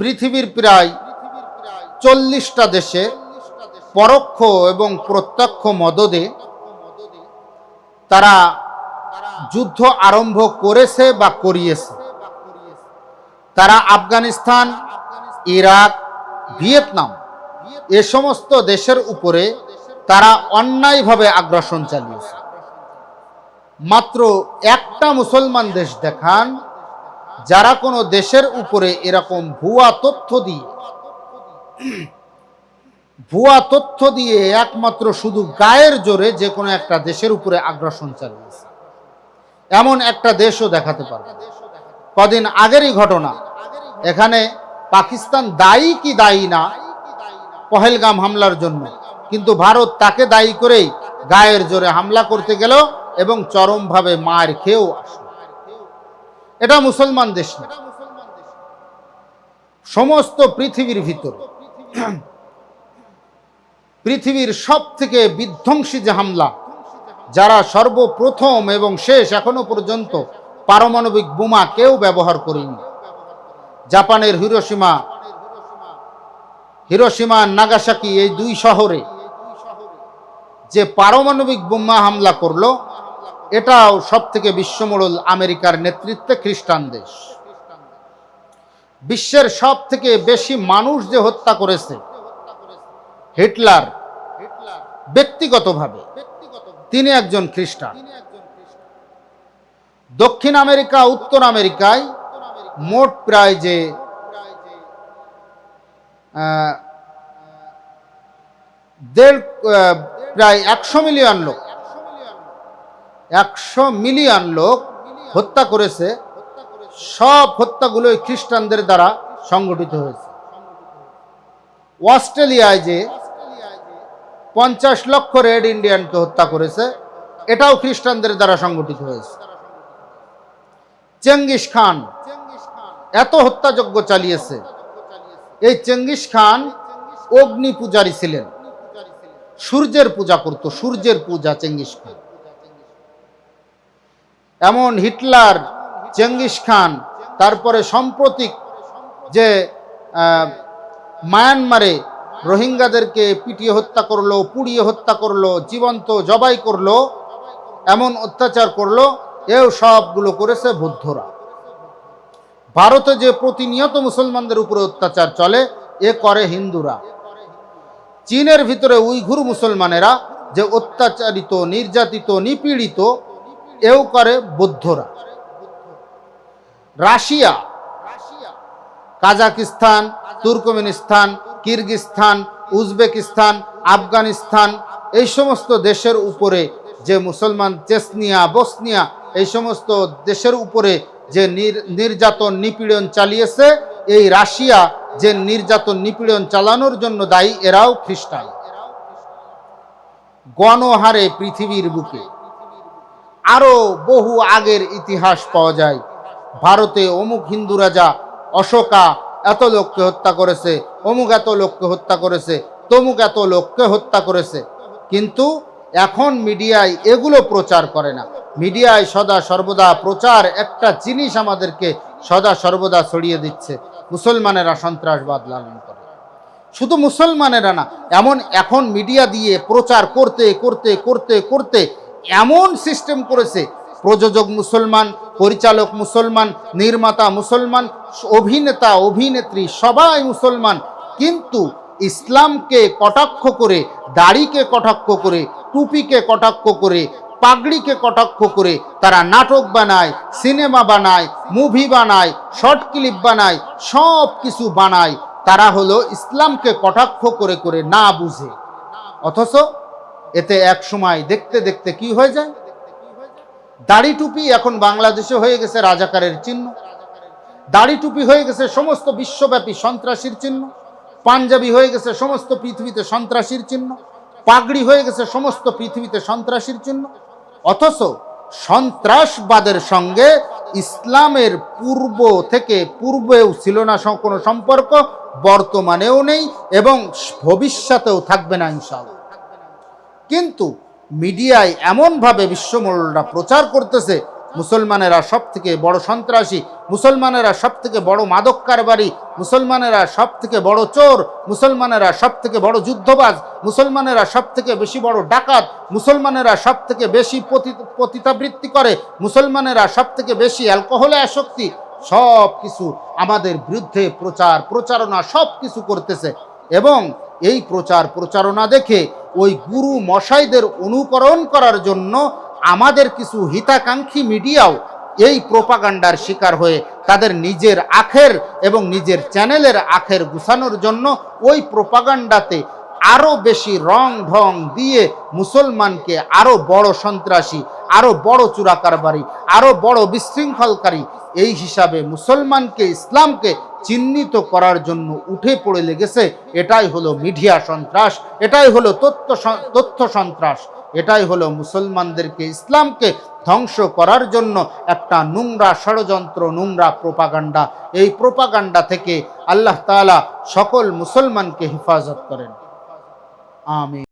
পৃথিবীর প্রায় চল্লিশটা দেশে পরোক্ষ এবং প্রত্যক্ষ মদদে তারা যুদ্ধ আরম্ভ করেছে বা করিয়েছে। তারা আফগানিস্তান, ইরাক, ভিয়েতনাম এ সমস্ত দেশের উপরে তারা অন্যায়ভাবে আগ্রাসন চালিয়েছে। মাত্র একটা মুসলমান দেশ দেখান যারা কোনো দেশের উপরে এরকম ভুয়া তথ্য দিয়ে, ভুয়া তথ্য দিয়ে একমাত্র শুধু গায়ের জোরে যে কোনো একটা দেশের উপরে আগ্রাসন চালিয়েছে। এমন একটা দেশও দেখাতে পারবে। কদিন আগেরই ঘটনা, এখানে পাকিস্তান দায়ী কি দায়ী না, পহেলগাম হামলার জন্য। কিন্তু ভারত তাকে দায়ী করেই গায়ের জোরে হামলা করতে গেল এবং চরমভাবে মার খেয়েও আসলো। এটা মুসলমান দেশ না। সমস্ত পৃথিবীর ভিতরে পৃথিবীর সব থেকে বিধ্বংসী যে হামলা, যারা সর্বপ্রথম এবং শেষ এখনও পর্যন্ত পারমাণবিক বোমা কেউ ব্যবহার করেনি। জাপানের হিরোসীমা হিরোসীমা নাগাসাকি এই দুই শহরে যে পারমাণবিক বোমা হামলা করল এটাও সব থেকে বিশ্বমোড়ল আমেরিকার নেতৃত্বে খ্রিস্টান দেশ। বিশ্বের সব থেকে বেশি মানুষ যে হত্যা করেছে, হিটলার ব্যক্তিগতভাবে তিনি একজন খ্রিস্টান। দক্ষিণ আমেরিকা, উত্তর আমেরিকায় মোট প্রায় যে দেড় প্রায় একশো মিলিয়ন লোক। একশো মিলিয়ন লোক হত্যা করেছে। সব হত্যাগুলোই খ্রিস্টানদের দ্বারা সংগঠিত হয়েছে। অস্ট্রেলিয়ায় যে পঞ্চাশ লক্ষ রেড ইন্ডিয়ানকে হত্যা করেছে, এটাও খ্রিস্টানদের দ্বারা সংগঠিত হয়েছে। চেঙ্গিস খান এত হত্যাযজ্ঞ চালিয়েছে। এই চেঙ্গিস খান অগ্নি পূজারী ছিলেন। সূর্যের পূজা করত, সূর্যের পূজা চেঙ্গিস খান। এমন হিটলার, চেঙ্গিস খান, তারপরে সাম্প্রতিক যে মায়ানমারে রোহিঙ্গাদেরকে পিটিয়ে হত্যা করল, পুড়িয়ে হত্যা করল, জীবন্ত জবাই করল, এমন অত্যাচার করল, এও সবগুলো করেছে বৌদ্ধরা। ভারতে যে প্রতিনিয়ত মুসলমানদের উপরে অত্যাচার চলে, এ করে হিন্দুরা। চীনের ভিতরে উইঘুর মুসলমানেরা যে অত্যাচারিত, নির্যাতিত, নিপীড়িত এও করে বৌদ্ধরা। Russia, Kazakhstan, Turkmenistan, Kyrgyzstan, Uzbekistan, Afghanistan, এই সমস্ত দেশের উপরে যে মুসলমান চেসনিয়া, বসনিয়া, এই সমস্ত দেশের উপরে যে নির- নির্যাতন নিপীড়ন চালিয়েছে, এই রাশিয়া যে নির্যাতন নিপীড়ন চালানোর জন্য দায়ী, এরাও খ্রিস্টান। গণহারে পৃথিবীর বুকে। আরও বহু আগের ইতিহাস পাওয়া যায়। ভারতে অমুক হিন্দু রাজা অশোকা এত লোককে হত্যা করেছে, অমুক এত লোককে হত্যা করেছে, তমুক এত লোককে হত্যা করেছে। কিন্তু এখন মিডিয়ায় এগুলো প্রচার করে না। মিডিয়ায় সদা সর্বদা প্রচার একটা জিনিস আমাদেরকে সদা সর্বদা ছড়িয়ে দিচ্ছে, মুসলমানেরা সন্ত্রাসবাদ লালন করে। শুধু মুসলমানেরা না, এমন এখন মিডিয়া দিয়ে প্রচার করতে করতে করতে করতে এমন সিস্টেম করেছে, প্রযোজক মুসলমান, পরিচালক মুসলমান, নির্মাতা মুসলমান, অভিনেতা, অভিনেত্রী, সবাই মুসলমান, কিন্তু ইসলামকে কটাক্ষ করে, দাড়িকে কটাক্ষ করে, টুপিকে কটাক্ষ করে, পাগড়িকে কটাক্ষ করে, তারা নাটক বানায়, সিনেমা বানায়, মুভি বানায়, শর্ট ক্লিপ বানায়, সব কিছু বানায়। তারা হলো ইসলামকে কটাক্ষ করে করে না বুঝে। অথচ এতে এক সময় দেখতে দেখতে কি হয়ে যায়? দাড়ি টুপি এখন বাংলাদেশে হয়ে গেছে রাজাকারের চিহ্ন। দাড়ি টুপি হয়ে গেছে সমস্ত বিশ্বব্যাপী সন্ত্রাসীর চিহ্ন। পাঞ্জাবি হয়ে গেছে সমস্ত পৃথিবীতে সন্ত্রাসীর চিহ্ন। পাগড়ি হয়ে গেছে সমস্ত পৃথিবীতে সন্ত্রাসীর চিহ্ন। অথচ সন্ত্রাসবাদের সঙ্গে ইসলামের পূর্ব থেকে পূর্বেও ছিল না কোনো সম্পর্ক, বর্তমানেও নেই এবং ভবিষ্যতেও থাকবে না ইনশাআল্লাহ। কিন্তু মিডিয়ায় এমনভাবে বিশ্বমূল্যটা প্রচার করতেছে, মুসলমানেরা সব থেকে বড় সন্ত্রাসী, মুসলমানেরা সব থেকে বড় মাদক কারবারি মুসলমানেরা সব থেকে বড় চোর, মুসলমানেরা সব থেকে বড় যুদ্ধবাজ, মুসলমানেরা সব থেকে বেশি বড় ডাকাত, মুসলমানেরা সব থেকে বেশি পতি- পতিতাবৃত্তি করে, মুসলমানেরা সব থেকে বেশি অ্যালকোহলে আসক্তি সব কিছু আমাদের বিরুদ্ধে প্রচার, প্রচারণা সব কিছু করতেছে। এবং এই প্রচার, প্রচারণা দেখে ওই গুরু মশাইদের অনুকরণ করার জন্য আমাদের কিছু হিতাকাঙ্ক্ষী মিডিয়াও এই প্রোপাগান্ডার শিকার হয়ে তাদের নিজের আখের এবং নিজের চ্যানেলের আখের গুছানোর জন্য ওই প্রোপাগান্ডাতে আরও বেশি রং ঢং দিয়ে মুসলমানকে আরও বড় সন্ত্রাসী, আরও বড় চুরাকারবারি, আরও বড় বিশৃঙ্খলকারী এই হিসাবে মুসলমানকে, ইসলামকে চিহ্নিত করার জন্য উঠে পড়ে লেগেছে। এটাই হলো মিডিয়া সন্ত্রাস, এটাই হলো তথ্য তথ্য সন্ত্রাস, এটাই হলো মুসলমানদেরকে ইসলামকে ধ্বংস করার জন্য একটা নোংরা ষড়যন্ত্র, নোংরা প্রোপাগান্ডা। এই প্রোপাগান্ডা থেকে আল্লাহ তাআলা সকল মুসলমানকে হেফাজত করেন। আমিন।